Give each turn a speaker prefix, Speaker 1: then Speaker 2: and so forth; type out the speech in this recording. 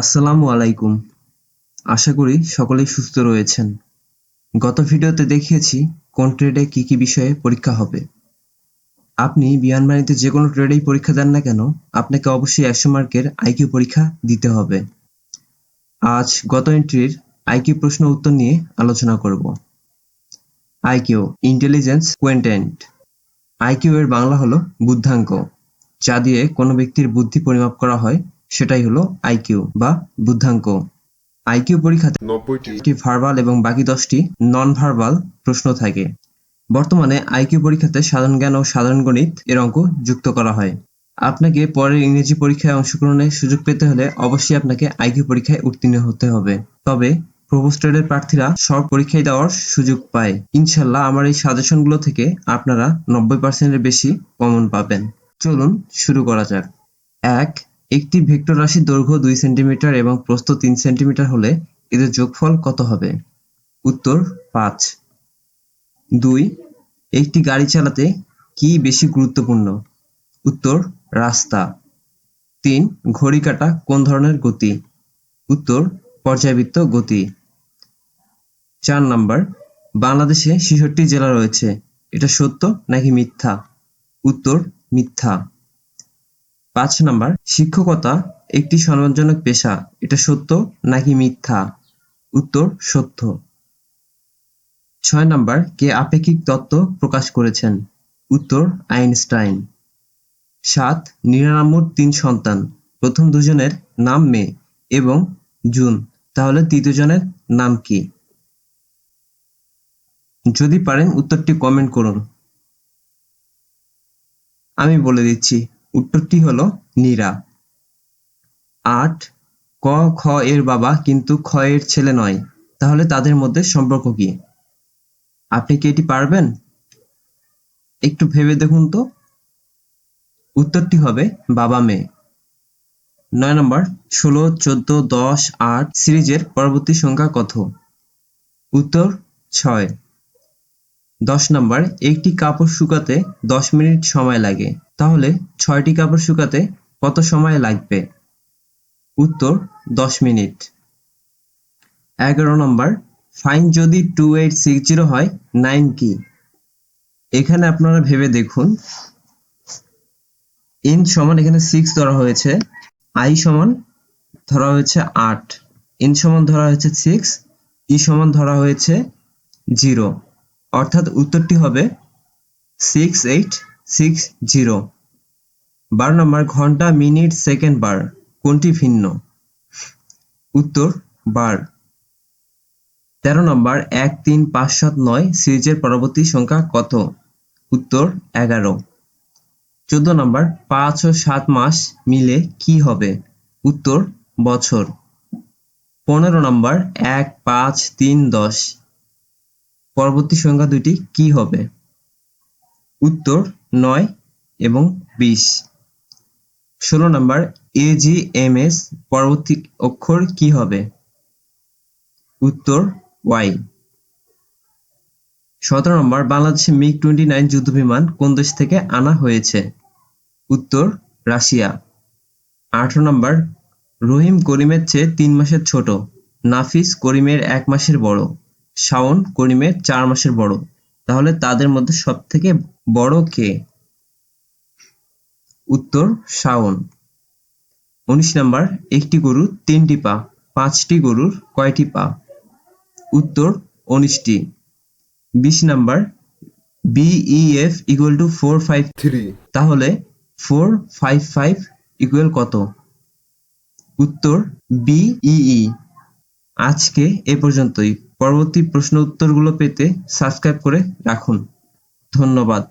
Speaker 1: আসসালামু আলাইকুম। আশা করি সকলেই সুস্থ রয়েছেন। গত ভিডিওতে দেখিয়েছি কোন ট্রেডে কি কি বিষয়ে পরীক্ষা হবে। আপনি বিমানবাণীতে যে কোনো ট্রেডেই পরীক্ষা দেন না কেন, আপনাকে অবশ্যই একশো মার্কের আইকিউ পরীক্ষা দিতে হবে। আজ গত এন্ট্রির আইকিউ প্রশ্ন উত্তর নিয়ে আলোচনা করব। আইকিউ ইন্টেলিজেন্স কোয়েন্টেন্ট আইকিউ এর বাংলা হলো বুদ্ধাঙ্ক, যা দিয়ে কোনো ব্যক্তির বুদ্ধি পরিমাপ করা হয় সেটাই হলো আইকিউ বা বুদ্ধাঙ্ক। আইকিউ পরীক্ষাতে
Speaker 2: নব্বইটি।
Speaker 1: ভার্বাল এবং বাকি দশটি নন ভার্বাল প্রশ্ন থাকে। বর্তমানে আইকিউ পরীক্ষাতে সাধারণ জ্ঞান ও সাধারণ গণিত এর অঙ্ক যুক্ত করা হয়। আপনাকে পরের ইংরেজি পরীক্ষায় অংশগ্রহণের সুযোগ পেতে হলে অবশ্যই আপনাকে আইকিউ পরীক্ষায় উত্তীর্ণ হতে হবে। তবে প্রভোস্টেডের প্রার্থীরা সব পরীক্ষায় দেওয়ার সুযোগ পায়। ইনশাল্লাহ আমার এই সাজেশনগুলো থেকে আপনারা নব্বই পার্সেন্টের বেশি কমন পাবেন। চলুন শুরু করা যাক। এক একটি ভেক্টর রাশির দৈর্ঘ্য দুই সেন্টিমিটার এবং প্রস্থ তিন সেন্টিমিটার হলে এদের যোগফল কত হবে? উত্তর, পাঁচ। দুই, একটি গাড়ি চালাতে কি বেশি গুরুত্বপূর্ণ? উত্তর, রাস্তা। তিন, ঘড়ি কাটা কোন ধরনের গতি? উত্তর, পর্যায়বৃত্ত গতি। চার নাম্বার, বাংলাদেশে ছেষট্টি জেলা রয়েছে। এটা সত্য নাকি মিথ্যা? উত্তর, মিথ্যা। পাঁচ নাম্বার, শিক্ষকতা একটি সম্মানজনক পেশা, এটা সত্য নাকি মিথ্যা? উত্তর, সত্য। ছয় নাম্বার, কে আপেক্ষিক তত্ত্ব প্রকাশ করেছেন? উত্তর, আইনস্টাইন। সাত নিরানব্বর তিন সন্তান, প্রথম দুজনের নাম মে এবং জুন, তাহলে তৃতীয়জনের নাম কি? যদি পারেন উত্তরটি কমেন্ট করুন। আমি বলে দিচ্ছি। উত্তরটি হলো নীরা। আট, ক, খ এর বাবা কিন্তু খ এর ছেলে নয়। তাহলে তাদের মধ্যে সম্পর্ক কি? আপনি কি এটি পারবেন? একটু ভেবে দেখুন তো। উত্তরটি হবে বাবা মেয়ে। নয় নম্বর, ষোলো, চোদ্দ, দশ, আট সিরিজের পরবর্তী সংখ্যা কত? উত্তর, ছয়। দশ নম্বর, একটি কাপড় শুকাতে দশ মিনিট সময় লাগে। তাহলে ছয়টি কাপড় শুকাতে কত সময় লাগবে? উত্তর, দশ মিনিট। এগারো নম্বর ফাইন যদি টু এইট সিক্স জিরো হয় নাইন কি? এখানে আপনারা ভেবে দেখুন। এন সমান এখানে সিক্স ধরা হয়েছে আই সমান ধরা হয়েছে আট। এন সমান ধরা হয়েছে সিক্স ই সমান ধরা হয়েছে জিরো অর্থাৎ উত্তরটি হবে সিক্স এইট সিক্স জিরো বারো নম্বর, ঘণ্টা, মিনিট, সেকেন্ড বার, কোনটি ভিন্ন? উত্তর, বার। তেরো নম্বর, এক, তিন, পাঁচ, সাত, নয়, সিরিজের পরবর্তী সংখ্যা কত? উত্তর, এগারো। চোদ্দ নম্বর, পাঁচ ও সাত মাস মিলে কি হবে? উত্তর, বছর। পনেরো নম্বর, এক, পাঁচ, তিন, দশ। পরবর্তী সংখ্যা দুটি কি হবে? উত্তর নয় এবং বিশ। ষোলো নম্বর এ জি এম এস পরবর্তী অক্ষর কি হবে? উত্তর ওয়াই সতেরো নম্বর, বাংলাদেশে মিগ টোয়েন্টি নাইন যুদ্ধবিমান কোন দেশ থেকে আনা হয়েছে? উত্তর রাশিয়া। আঠারো নম্বর, রহিম করিমের চেয়ে তিন মাসের ছোট, নাফিস করিমের এক মাসের বড়, শাওন করিমের চার মাসের বড়। তাহলে তাদের মধ্যে সব থেকে বড় কে? উত্তর, শাওন। উনিশ নাম্বার, একটি গরুর তিনটি পা, পাঁচটি গরুর কয়টি পা? উত্তর, উনিশটি। বিশ number BEF equal to four five
Speaker 2: three
Speaker 1: তাহলে ফোর ফাইভ ফাইভ ইকুয়াল কত? উত্তর বিইই আজকে এ পর্যন্তই। পরবর্তী প্রশ্ন উত্তরগুলো পেতে সাবস্ক্রাইব করে রাখুন। ধন্যবাদ।